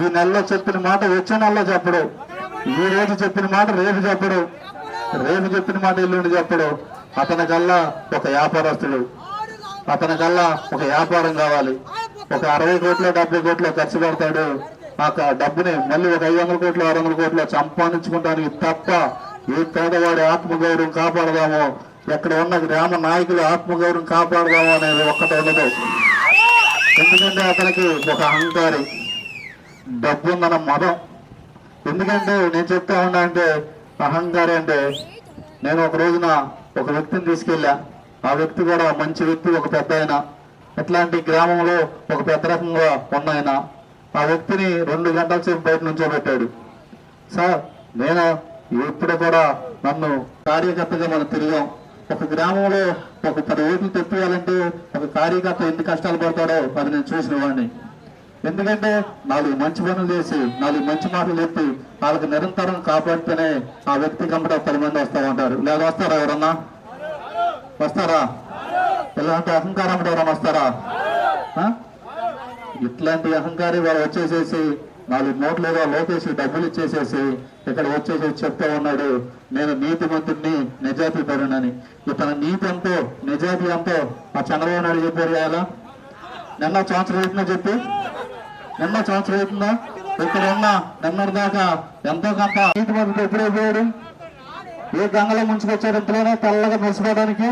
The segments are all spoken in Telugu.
ఈ నెలలో చెప్పిన మాట వచ్చే నెలలో చెప్పడు. ఈ రోజు చెప్పిన మాట రేపు చెప్పడు. రేపు చెప్పిన మాట ఎల్లుండి చెప్పడు. అతని కల్లా ఒక వ్యాపారస్తుడు. అతని కల్లా ఒక వ్యాపారం కావాలి. ఒక అరవై కోట్ల డెబ్బై కోట్లు ఖర్చు పెడతాడు. ఆ డబ్బుని మళ్ళీ ఒక ఐదు వందల కోట్లు ఆరు వందల కోట్లు సంపాదించుకుంటానికి తప్ప ఏ పేదవాడి ఆత్మగౌరవం కాపాడదామో ఎక్కడ ఉన్న గ్రామ నాయకులు ఆత్మగౌరవం కాపాడదామో అనేది ఒక్కటే ఉండదు. ఎందుకంటే అతనికి ఒక అహంకారి. డబ్బు ఉందన్న మదం. ఎందుకంటే నేను చెప్తా ఉన్నా అంటే అహంకారి అంటే నేను ఒక రోజున ఒక వ్యక్తిని తీసుకెళ్ళా. ఆ వ్యక్తి కూడా మంచి వ్యక్తి ఒక పెద్ద ఆయన. ఎట్లాంటి గ్రామంలో ఒక పెద్ద రకంగా ఉన్న ఆయన. ఆ వ్యక్తిని రెండు గంటల సేపు బయట నుంచోబెట్టాడు సార్ నేను ఎప్పుడు కూడా నన్ను కార్యకర్తగా మనం తిరిగాం. ఒక గ్రామంలో ఒక పది ఓట్లు తెప్పియాలంటే ఒక కార్యకర్త ఎన్ని కష్టాలు పడతాడో అది నేను చూసిన వాడిని. ఎందుకంటే నాలుగు మంచి పనులు చేసి నాలుగు మంచి మాటలు చెప్పి వాళ్ళకి నిరంతరం కాపాడితేనే ఆ వ్యక్తి కంపట పది మంది వస్తా ఉంటారు లేదా వస్తారా ఎవరన్నా? వస్తారా? ఇలాంటి అహంకారం ఎవరన్నా వస్తారా? ఆ? ఇట్లాంటి అహంకారి వాళ్ళు వచ్చేసేసి నాలుగు నోట్లుగా లోకేసి డబ్బులు ఇచ్చేసేసి ఇక్కడ వచ్చేసి చెప్తా ఉన్నాడు నేను నీతి మంత్రుడిని నిజాతి పరునని ఇతను నీతి ఎంతో నిజాతి ఎంతో. ఆ చంద్రబాబు నాయుడు చెప్పారు కదా? నిన్న సంవత్సరం చెప్పి. ఎన్నో సంవత్సరం అవుతుందా? ఇక్కడ ఉన్న నిన్నటి దాకా ఎంతో కొంత నీటి మంత్రి ఎప్పుడే పోయాడు ఏ గంగలో ముంచుకొచ్చారు ఇంతలోనే తెల్లగా మెరిసిపోవడానికి?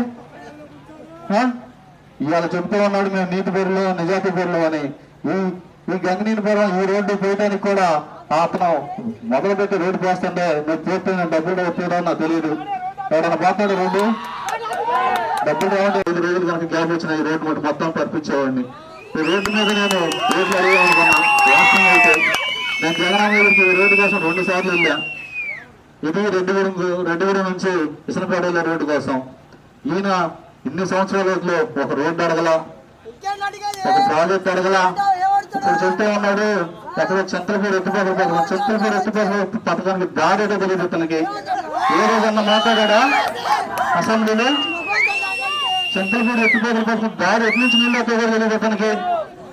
ఆ? ఇవాళ చెప్తూ ఉన్నాడు మేము నీటి పేర్లు నిజాతి పేర్లు అని. ఈ ఈ గంగనీపురం ఈ రోడ్డు పోయడానికి కూడా అతను మొదలుపెట్టి రోడ్డు పోస్తుంటే నువ్వు పోతే డబ్బులు వచ్చేదో నాకు తెలియదు. ఎవరైనా పోతాడు రోడ్డు? డబ్బులు రావండి. ఐదు రోజులు కనుక గ్యాప్ వచ్చిన ఈ రోడ్డు మొత్తం మొత్తం పంపించేవాడిని. ఈ రోడ్డు మీద నేను రోడ్లు అడిగానుకున్నా వాస్తవం అయితే నేను జగన్ గారికి రోడ్డు కోసం రెండు సార్లు వెళ్ళా. ఇది రెడ్డిగూడెం రెడ్డిగూడెం నుంచి ఇసనపేట వెళ్ళే రోడ్డు కోసం. ఈయన ఇన్ని సంవత్సరాలలో ఒక రోడ్డు అడగల ఒక ప్రాజెక్ట్ అడగల. ఇప్పుడు చెప్తే ఉన్నాడు అక్కడ చంద్రపూర్ ఎత్తిపోతల పథకం చంద్రపూర్ ఎత్తిపోతల పథకానికి దారి తెలియదు అతనికి ఏ రోజన్నా మాట్లాడా అసెంబ్లీలో? చంద్రపూర్ ఎత్తిపోతల కోసం దారి ఎటు నుంచి నీళ్ళు వస్తాయో తెలియదు అతనికి.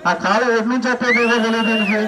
ఆ కాలు ఎటు నుంచి వస్తాయో తెలియదు ఇతనికి